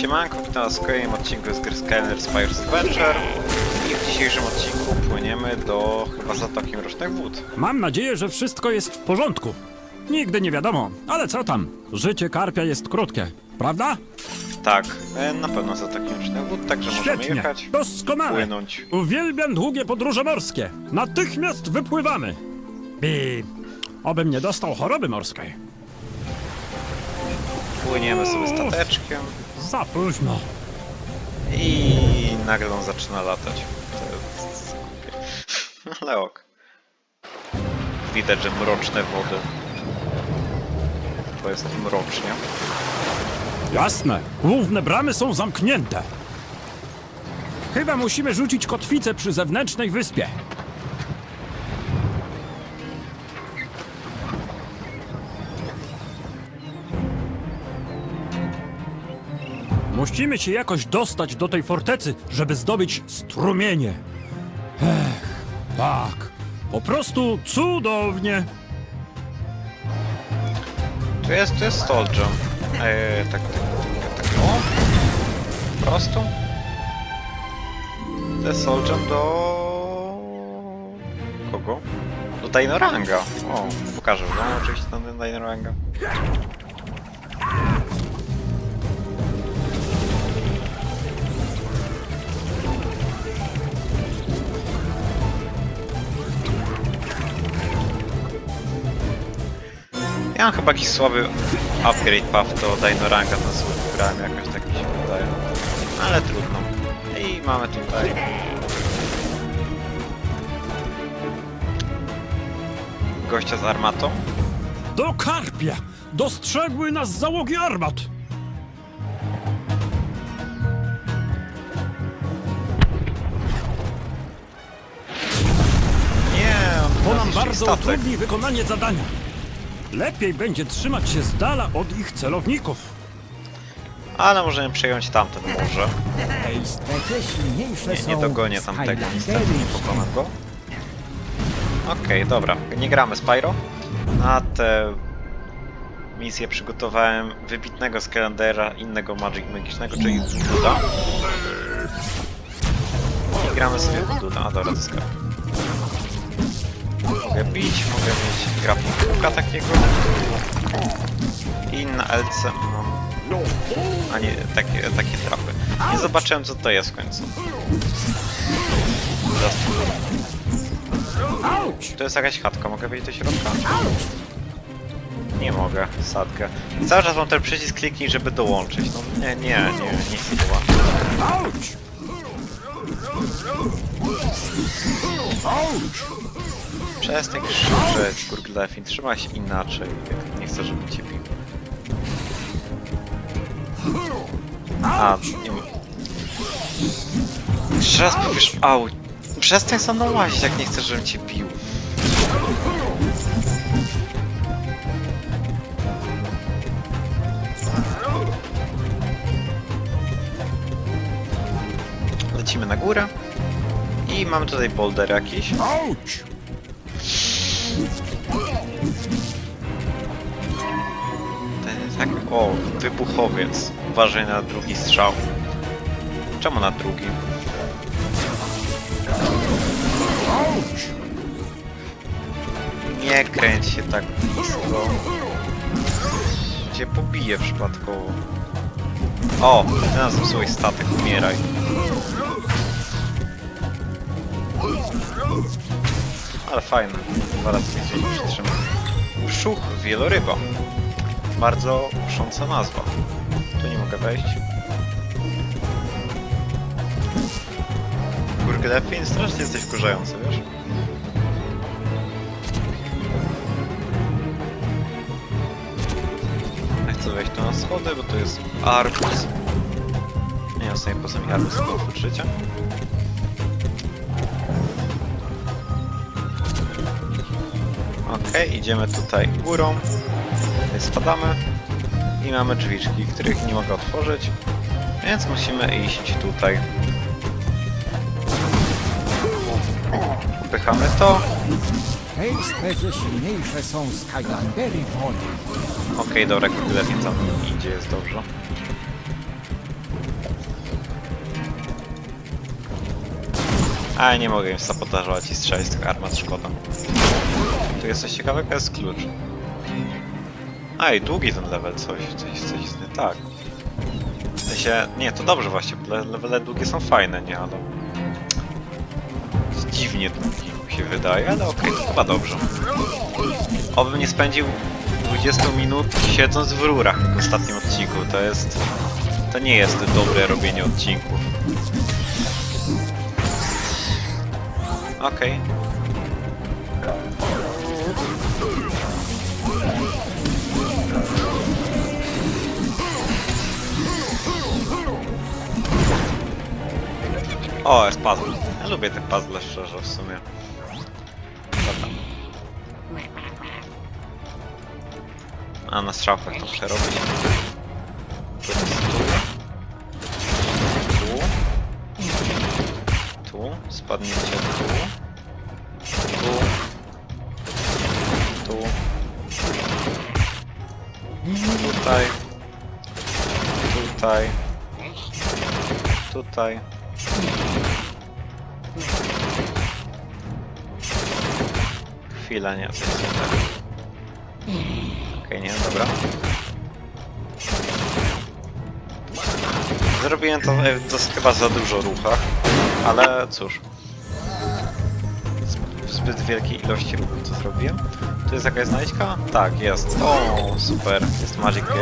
Siemanko, witam was w kolejnym odcinku z gry Skyler Spires Adventure i w dzisiejszym odcinku płyniemy do chyba Zatoki Mrocznych Wód. Mam nadzieję, że wszystko jest w porządku. Nigdy nie wiadomo, ale co tam? Życie karpia jest krótkie, prawda? Tak, e, na pewno Zatoki Mrocznych Wód, także możemy Świetnie, jechać, doskonale. płynąć. Uwielbiam długie podróże morskie. Natychmiast wypływamy. I obym nie dostał choroby morskiej. Płyniemy sobie stateczkiem Za późno. i nagle on zaczyna latać. To jest głupie. Ale ok. Widać, że mroczne wody. Bo jest mrocznie. Jasne, główne bramy są zamknięte. Chyba musimy rzucić kotwicę przy zewnętrznej wyspie. Musimy się jakoś dostać do tej fortecy, żeby zdobyć strumienie. Ech, tak. Po prostu cudownie. Tu jest, tu jest stall jump. Eee, tak, tak, tak, tak, o. Prosto. To jest stall do... Kogo? Do Dainoranga. O, pokażę wam oczywiście ten Dainoranga. Ja mam chyba jakiś słaby upgrade path do Dainoranga, ten sobie wybrałem jakoś tak mi się wydaje. Ale trudno. I mamy tutaj... Gościa z armatą. Do karpia! Dostrzegły nas załogi armat! Nie, on To nam bardzo statek. utrudni wykonanie zadania. Lepiej będzie trzymać się z dala od ich celowników. Ale możemy przejąć tamten może. W tej strefie silniejsze Nie, są nie dogonię tamtego niestety, Skylandery. nie pokonam go. Okej, dobra, nie gramy Spyro. Na tę misję przygotowałem wybitnego Skylandera, innego Magic Magicznego, czyli Duda. I gramy sobie w Duda, a dobra, to skarb. Mogę bić, mogę mieć grapplinga takiego. I na LC mam... A nie, takie, takie trapy. Nie zobaczyłem co to jest w końcu. To jest jakaś chatka, mogę wejść do środka? Nie mogę, sadkę. Cały czas mam ten przycisk kliknij, żeby dołączyć. No nie, nie, nie, nie chcę dołączyć. Auć! Przestań krzyczeć, Gurglefin, trzymaj się inaczej, jak nie chcę, żeby cię bił. A, nie ma... Jeszcze raz powiesz, au. Przestań za mną łazić, jak nie chcesz, żebym cię bił. Lecimy na górę. I mamy tutaj boulder jakiś. O, wybuchowiec. Uważaj na drugi strzał. Czemu na drugi? Nie kręć się tak blisko. Cię pobije przypadkowo. O, nas zepsułeś statek, umieraj. Ale fajne. Dwa razy więcej niż przytrzymam. Szuch wieloryba. Bardzo kusząca nazwa. Tu nie mogę wejść. Kurde, lepiej strasznie jesteś wkurzający, wiesz? Ja chcę wejść tu na schody, bo to jest arbuz. Nie wiem sobie poza mi arbuz do użycia. Okej, idziemy tutaj górą. Spadamy i mamy drzwiczki, których nie mogę otworzyć, więc musimy iść tutaj. Pychamy to. Okej, okay, dobra, kompletnie tam idzie, jest dobrze. A nie mogę im sabotażować i strzelać z tych armat, szkoda. Tu jest coś ciekawego, jest klucz. Ej, długi ten level, coś, coś, coś jest nie tak. W sensie, nie, to dobrze właśnie, le- levele długie są fajne, nie, ale... Dziwnie długi, mi się wydaje, ale okej, to chyba dobrze. Obym nie spędził 20 minut siedząc w rurach w ostatnim odcinku, to jest... To nie jest dobre robienie odcinków. Okej. O, jest puzzle. Ja lubię te puzzle szczerze w sumie. Dobra. A na strzałkach to przerobić. Tu tu. Tu. Spadnięcie tu. Tu. Tu. Tutaj. Tutaj. Tutaj. Chwila, nie, to jest nie. Okej, dobra. Zrobiłem to e, to chyba za dużo ruchach, ale cóż. W zbyt wielkiej ilości ruchów to zrobiłem. Tu jest jakaś znajdźka? Tak, jest. O, super. Jest Magic Gate.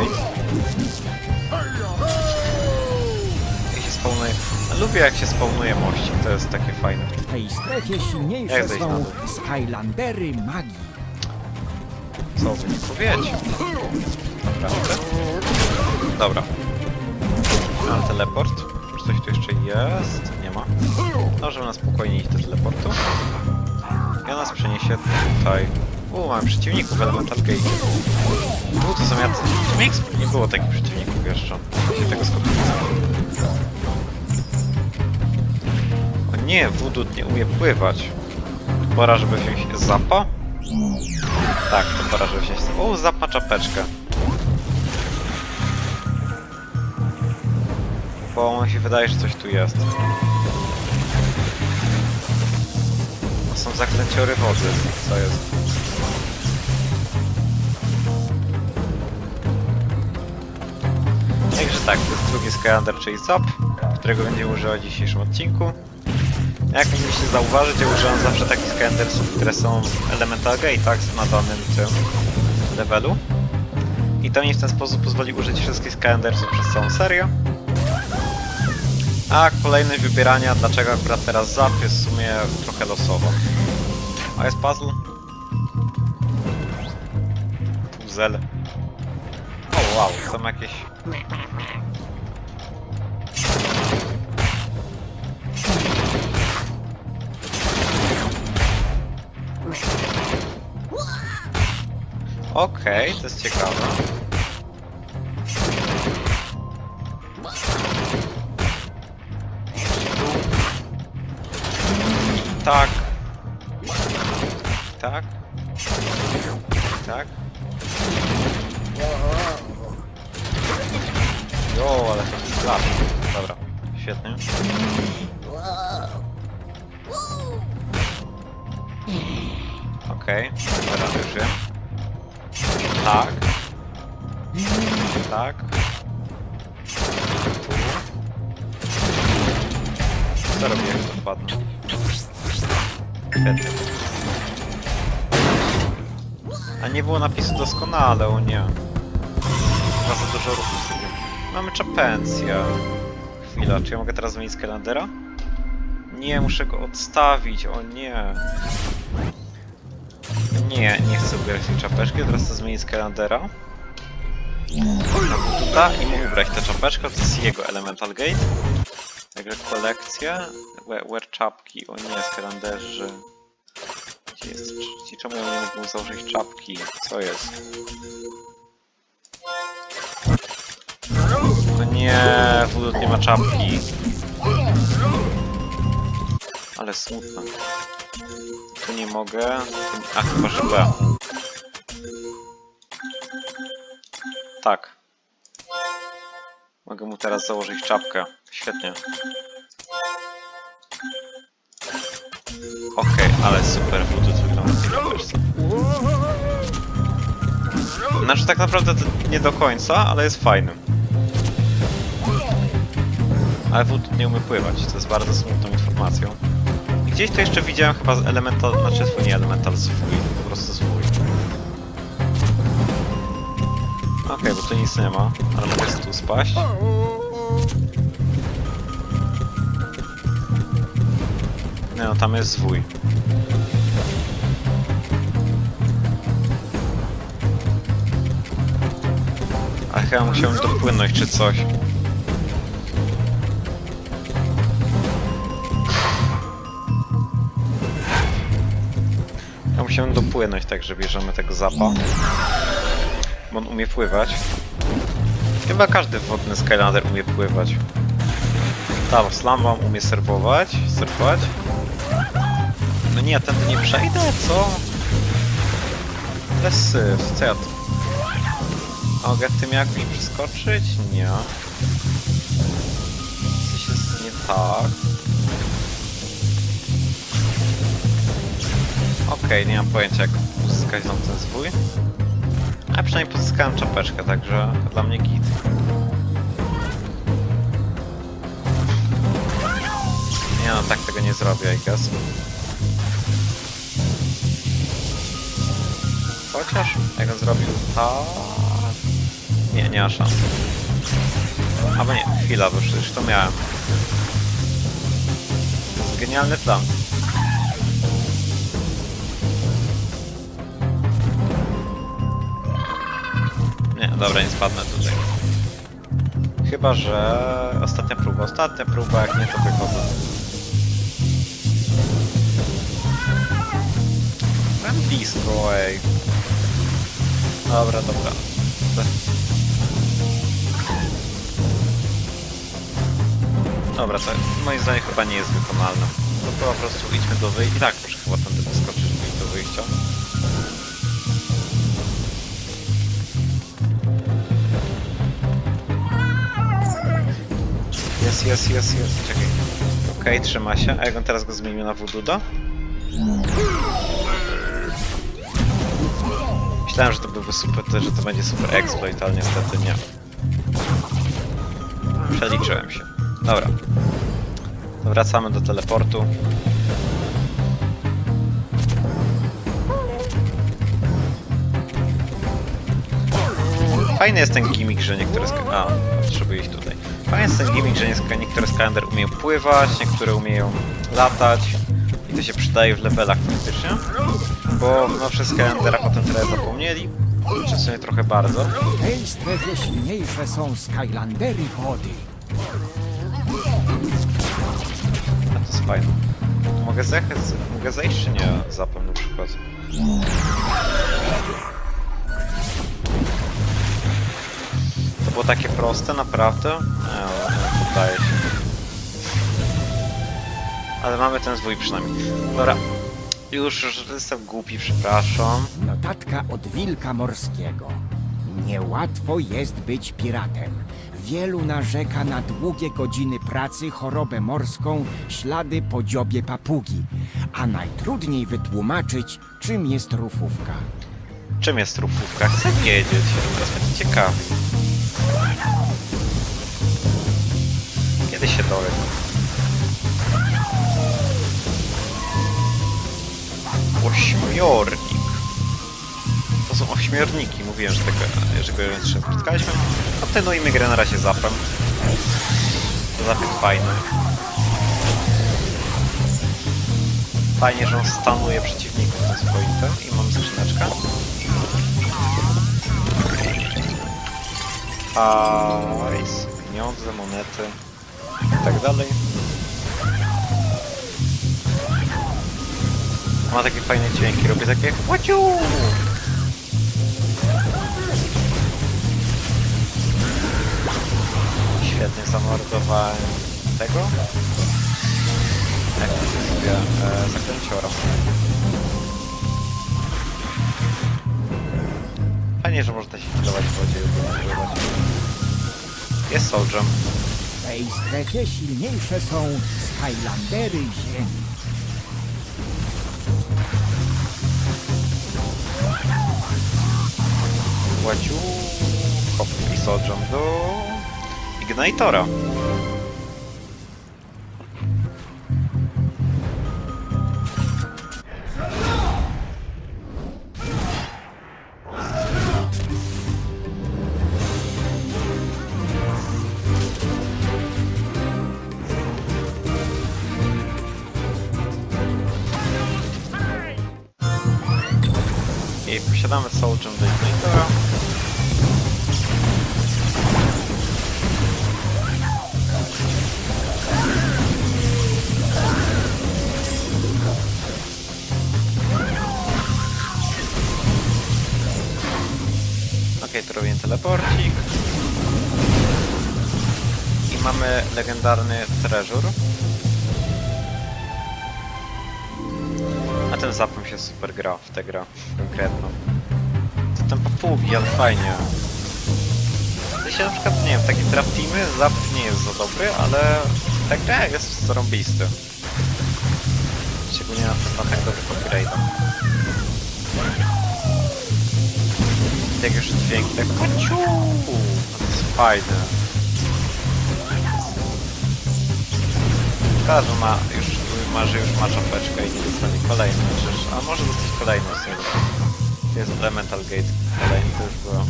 Jak się spawnuje... Lubię jak się spawnuje mości, to jest takie fajne. W tej strefie silniejsze Jak na są dół? Skylandery magii. Co by nie powiedzieć? Naprawdę? Dobra. Mam teleport. Czy coś tu jeszcze jest? Nie ma. Możemy na spokojnie iść do teleportu. I on nas przeniesie tutaj. U, mamy przeciwników Elemental Gate. U, to są jacy... Mix? Nie było takich przeciwników jeszcze. Się tego. Nie, Voodoo nie umie pływać. Pora, żeby wziąć zapa. Tak, to pora, żeby wziąć... O, zapa czapeczkę. Bo mi się wydaje, że coś tu jest. To są zaklęciory wody. Co jest? Także tak, to jest drugi Skylander, czyli Zap, którego będziemy używać w dzisiejszym odcinku. Jak zauważyć, ja używam zawsze takich Skylandersów, które są Elemental Gate, tak, na danym tym levelu. I to mi w ten sposób pozwoli użyć wszystkich Skylandersów przez całą serię. A kolejność wybierania, dlaczego akurat teraz Zap jest w sumie trochę losowo. A jest puzzle? Puzzle. O wow, są jakieś... Okej, to jest ciekawe. Jak to wpadnę? Świetnie. A nie było napisu doskonale, o nie. Chyba za dużo ruchu sobie. Mamy czapencję. Chwila, czy ja mogę teraz zmienić kalendera? Nie, muszę go odstawić, o nie. Nie, nie chcę ubierać tej czapeczki, teraz chcę zmienić kalendera. Na bututa i mu ubrać tę czapeczkę, to jest jego Elemental Gate. Także kolekcja, wear czapki, o nie, z kalenderzy. Gdzie jest, ci- czemu ja nie mógł założyć czapki? Co jest? O nie, Wudut nie ma czapki. Ale smutne. Tu nie mogę. A chyba, że B. Tak. Mogę mu teraz założyć czapkę. Świetnie. Okej, ale super tu wygląda kamerce. Znaczy tak naprawdę nie do końca, ale jest fajny. Ale voodoo nie umie pływać, co jest bardzo smutną informacją. I gdzieś to jeszcze widziałem chyba z elemental, znaczy swój nie elemental, swój, po prostu swój. Okej, bo tu nic nie ma, ale mogę tu spaść. No, tam jest zwój. Ale chyba musiałem dopłynąć czy coś. Ja musiałem dopłynąć, tak że bierzemy tego zapa. Bo on umie pływać. Chyba każdy wodny Skylander umie pływać. Tak, Slambam umie serwować, surfować. Nie, tędy nie przejdę, co? Bez co ja tu? Mogę tym jakoś przeskoczyć? Nie. Coś jest nie tak. Okej, nie mam pojęcia jak uzyskać tam ten zwój. A przynajmniej pozyskałem czapeczkę, także dla mnie git. Nie no, tak tego nie zrobię, I guess. Chociaż, jak zrobił tak... Nie, nie ma szans. Albo nie, chwila, bo przecież to miałem. To jest genialny plan. Nie, dobra, nie spadnę tutaj. Chyba, że ostatnia próba. Ostatnia próba, jak nie to wychodzę. Byłem blisko, ej. Dobra, dobra. Dobra, to moim zdaniem chyba nie jest wykonalne. To po prostu idźmy do wyjścia. I tak muszę chyba tędy wyskoczyć, do wyjścia. Jest, jest, jest, jest. Czekaj. Okej, trzyma się. A jak on teraz go zmienił na Wooduda? Myślałem, że to byłby super, że to będzie super exploit, ale niestety nie. Przeliczyłem się. Dobra. To wracamy do teleportu. Fajny jest ten gimmick, że niektóre sk- A, potrzebuję iść tutaj. Fajny jest ten gimmick, że nie- niektóre Skylander umieją pływać, niektóre umieją latać. I to się przydaje w levelach faktycznie. Bo no o tym trochę zapomnieli. Czy w sumie trochę bardzo. W tej strefie silniejsze są Skylandery wody. A to jest fajne. Mogę zjechać, mogę zejść czy nie zapem na przykład? To było takie proste, naprawdę? Nie, ale nie poddaje się. Ale mamy ten zwój przynajmniej. Dobra. Już że jestem głupi, przepraszam. Notatka od wilka morskiego. Niełatwo jest być piratem. Wielu narzeka na długie godziny pracy, chorobę morską, ślady po dziobie papugi. A najtrudniej wytłumaczyć, czym jest rufówka. Czym jest trufówka? Chcę wiedzieć. Teraz będzie ciekawy. Kiedy się dowiem? Ośmiornik. To są ośmiorniki. Mówiłem, że tego, że go jeszcze spotkaliśmy. Kontynuujmy grę na razie zapem. To zap jest fajny. Fajnie, że on stanuje przeciwników na swoim i mam skrzyneczkę. Hajs, pieniądze, monety i tak dalej. Ma takie fajne dźwięki, robię takie łaciu! Świetnie zamordowałem tego. Jak to się sobie e, zakręciora. Fajnie, że można się chwilować w wodzie. Jest Soulgem. W tej strefie silniejsze są Skylandery ziemi. Łaciu, hop i sodżam do Ignitora. Posiadamy Soul Gem do teleporcik. I mamy legendarny treasure. A ten zapem się super gra w tę grę konkretną. To ten papugi, ale fajnie. To się na przykład, nie wiem, takie trap teamy, zap nie jest za dobry, ale ta gra jest zarąbisty. Szczególnie na to na tak dobry. Jak już dźwięk, tak kociu! Fajne. Każdy ma już, ma, że już ma czapeczkę i nie dostanie kolejny, chociaż, a może dostać kolejny. To jest Elemental Gate kolejny, to już było.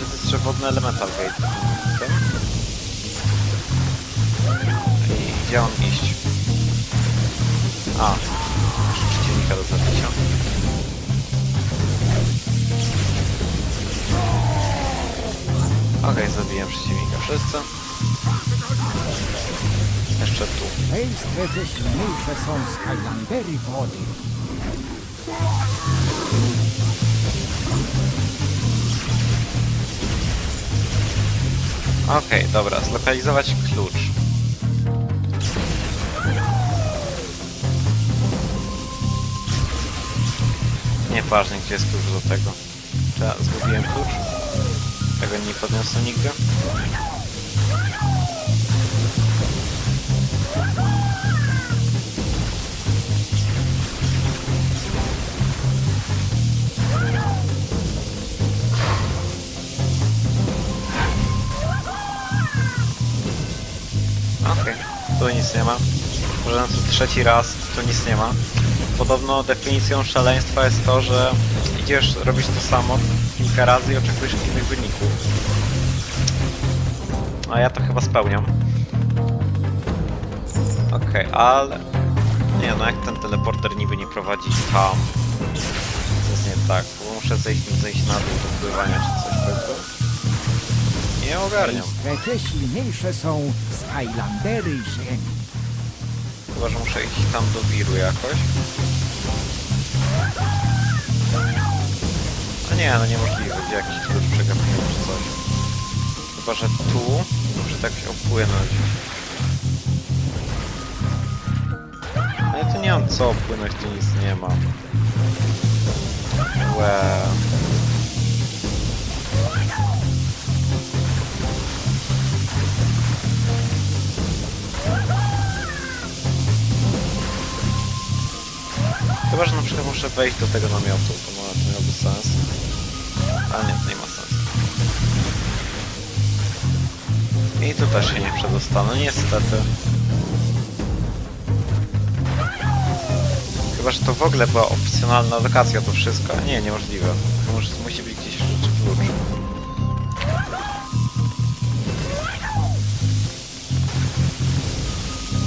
Jest jeszcze wodny Elemental Gate. I gdzie on iść? A, przeciwnika do zabicia. Okej, zabiłem przeciwnika wszyscy. Jeszcze tu. Tej strefie silniejsze są Skylandery wody. Okej, dobra, zlokalizować klucz. Nieważne, gdzie jest klucz do tego. Czy ja zgubiłem klucz? Nie podniosę nigdy. Okej, tu nic nie ma. Może na trzeci raz tu nic nie ma. Podobno definicją szaleństwa jest to, że idziesz robić to samo kilka razy i oczekujesz innych. A ja to chyba spełniam. Okej, ale... Nie no, jak ten teleporter niby nie prowadzi tam? To jest nie tak, bo muszę zejść, zejść na dół do pływania czy coś takiego. Nie ogarniam. tej strefie silniejsze są Skylandery ziemi. Chyba, że muszę iść tam do wiru jakoś. A nie, no niemożliwe, gdzie jakiś klucz przegapiłem czy coś. Chyba, że tu muszę tak się opłynąć. Ale tu nie mam co opłynąć, tu nic nie ma. Łe. Chyba, że na przykład muszę wejść do tego namiotu, to może miałoby sens. Ale nie, I tu też się nie przedostanę, niestety. Chyba, że to w ogóle była opcjonalna lokacja, to wszystko. Nie, niemożliwe. Musi, musi być gdzieś rzeczy klucz.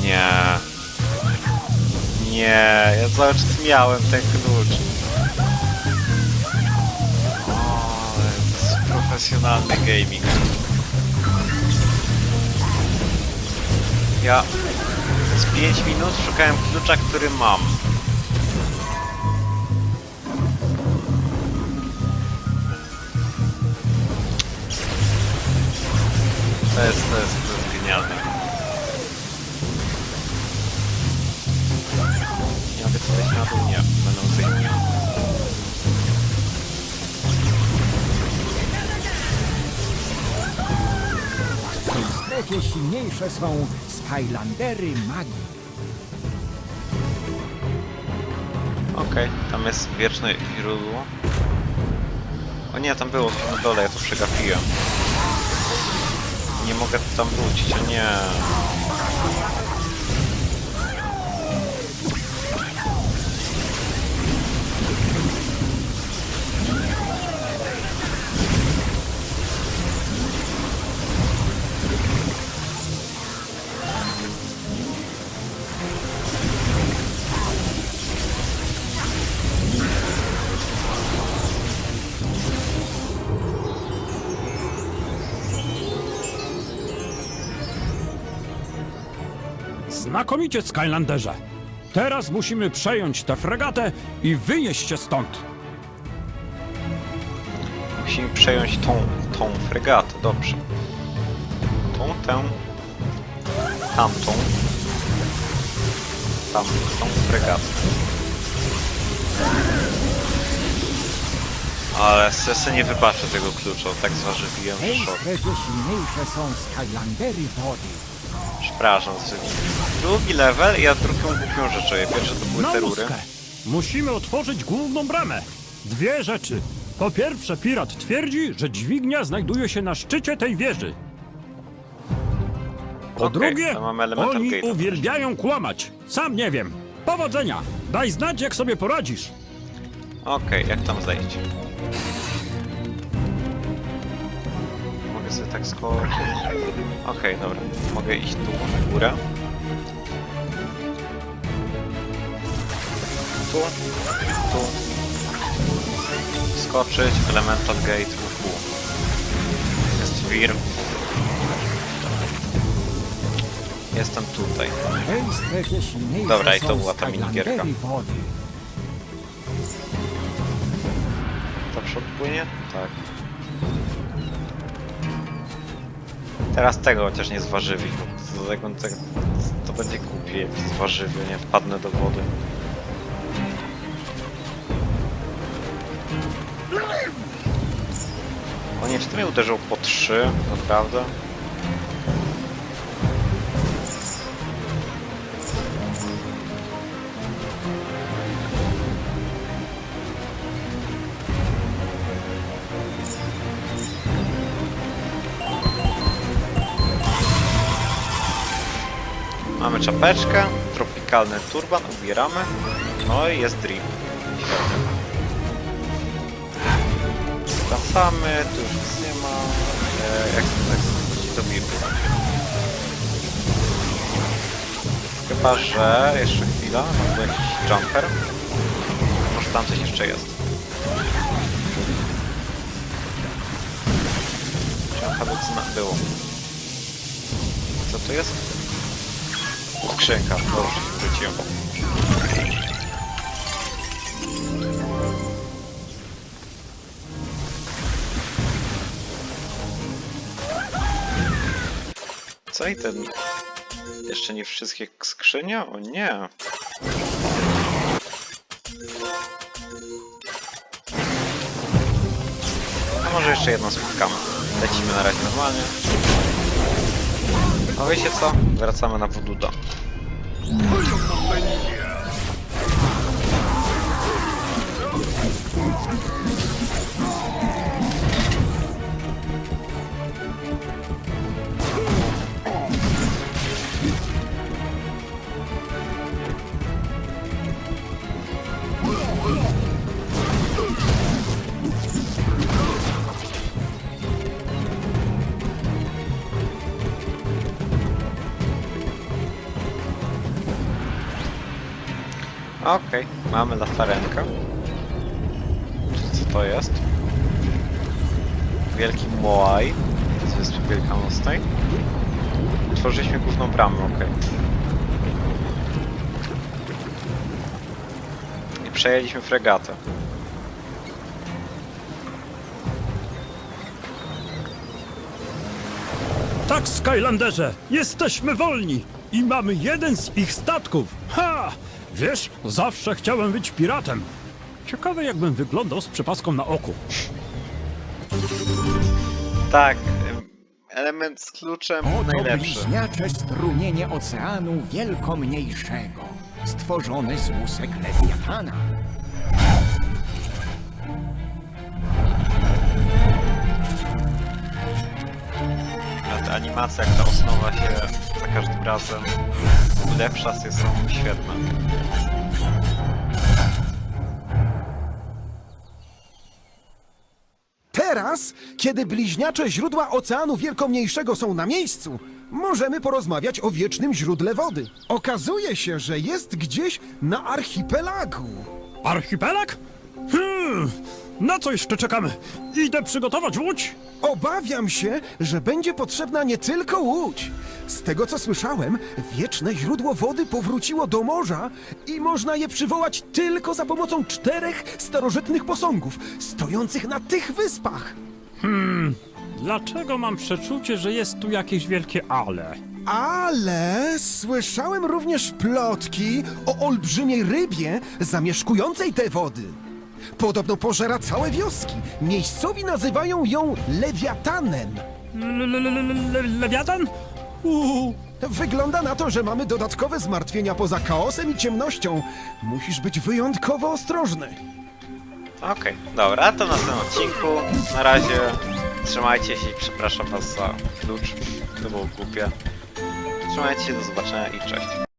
Nie. Nie, ja cały czas miałem ten klucz. O, profesjonalny gaming. Ja z 5 minut szukałem klucza, który mam. To jest, to jest, strefie silniejsze są Skylandery magii. Okej, tam jest wieczne źródło. O nie, tam było na dole, ja to przegapiłem. Nie mogę tam wrócić, o nie. Znakomicie, Skylanderze. Teraz musimy przejąć tę fregatę i wynieść się stąd. Musimy przejąć tą, tą fregatę, dobrze. Tą, tę, tamtą, tamtą, tą fregatę. Ale Sese nie wybaczę tego klucza, tak zważywiłem W tej szok. silniejsze są Skylandery wody. Przepraszam, z- drugi level i ja drugą głupią rzecz robię. Pierwsze to były te rury. Musimy otworzyć główną bramę. Dwie rzeczy. Po pierwsze, pirat twierdzi, że dźwignia znajduje się na szczycie tej wieży. Po Okej, drugie, to mamy elemental oni gate'a. uwielbiają kłamać. Sam nie wiem. Powodzenia. Daj znać, jak sobie poradzisz. Okej, jak tam zejść? Mogę sobie tak skoczyć. Okej, dobra. Mogę iść tu, na górę. Tu, tu. Skoczyć, elemental gate, uhu. Jest wir. Jestem tutaj. W Dobra, i to była ta minigierka. To przód płynie? Tak. Teraz tego chociaż nie zważywi, bo to, tego, tego, to będzie głupie, jak zważywy, nie wpadnę do wody. O nie, czy to mnie uderzył po trzy, naprawdę? Czapeczkę, tropikalny turban, ubieramy. No i jest drip. Wracamy, tu już nic nie ma. E, jak wrócić do biru. Chyba, że jeszcze chwila, mam tu jakiś jumper. Może tam coś jeszcze jest. Jumper było. Co to jest? Skrzynka, dobrze, wróciłem. Co i ten... Jeszcze nie wszystkie skrzynie? O nie! A może jeszcze jedną spotkamy. Lecimy na razie normalnie. No wiecie co? Wracamy na Wududa. Okej, mamy lasarenkę. Co to jest? Wielki Moai z Wyspy Wielkanocnej. Otworzyliśmy główną bramę, okej. I przejęliśmy fregatę. Tak, Skylanderze, jesteśmy wolni i mamy jeden z ich statków. Ha! Wiesz, zawsze chciałem być piratem. Ciekawe, jakbym wyglądał z przepaską na oku. Tak, element z kluczem Oto najlepszy. bliźniacze strumienie oceanu wielkomniejszego, stworzony z łusek lewiatana. Ta animacja, jak ta osnowa się za każdym razem ulepsza, są świetne. Teraz, kiedy bliźniacze źródła Oceanu Wielkomniejszego są na miejscu, możemy porozmawiać o wiecznym źródle wody. Okazuje się, że jest gdzieś na archipelagu. Archipelag? Hmm, na co jeszcze czekamy? Idę przygotować łódź. Obawiam się, że będzie potrzebna nie tylko łódź. Z tego co słyszałem, wieczne źródło wody powróciło do morza i można je przywołać tylko za pomocą czterech starożytnych posągów stojących na tych wyspach. Dlaczego mam przeczucie, że jest tu jakieś wielkie ale? Ale słyszałem również plotki o olbrzymiej rybie zamieszkującej te wody. Podobno pożera całe wioski. Miejscowi nazywają ją lewiatanem. Le- le- le- le- le- Lewiatan? Uuu, Wygląda na to, że mamy dodatkowe zmartwienia poza chaosem i ciemnością. Musisz być wyjątkowo ostrożny. Okej, dobra, to w następnym odcinku. Na razie trzymajcie się i przepraszam was za klucz. To było głupie. Trzymajcie się, do zobaczenia i cześć.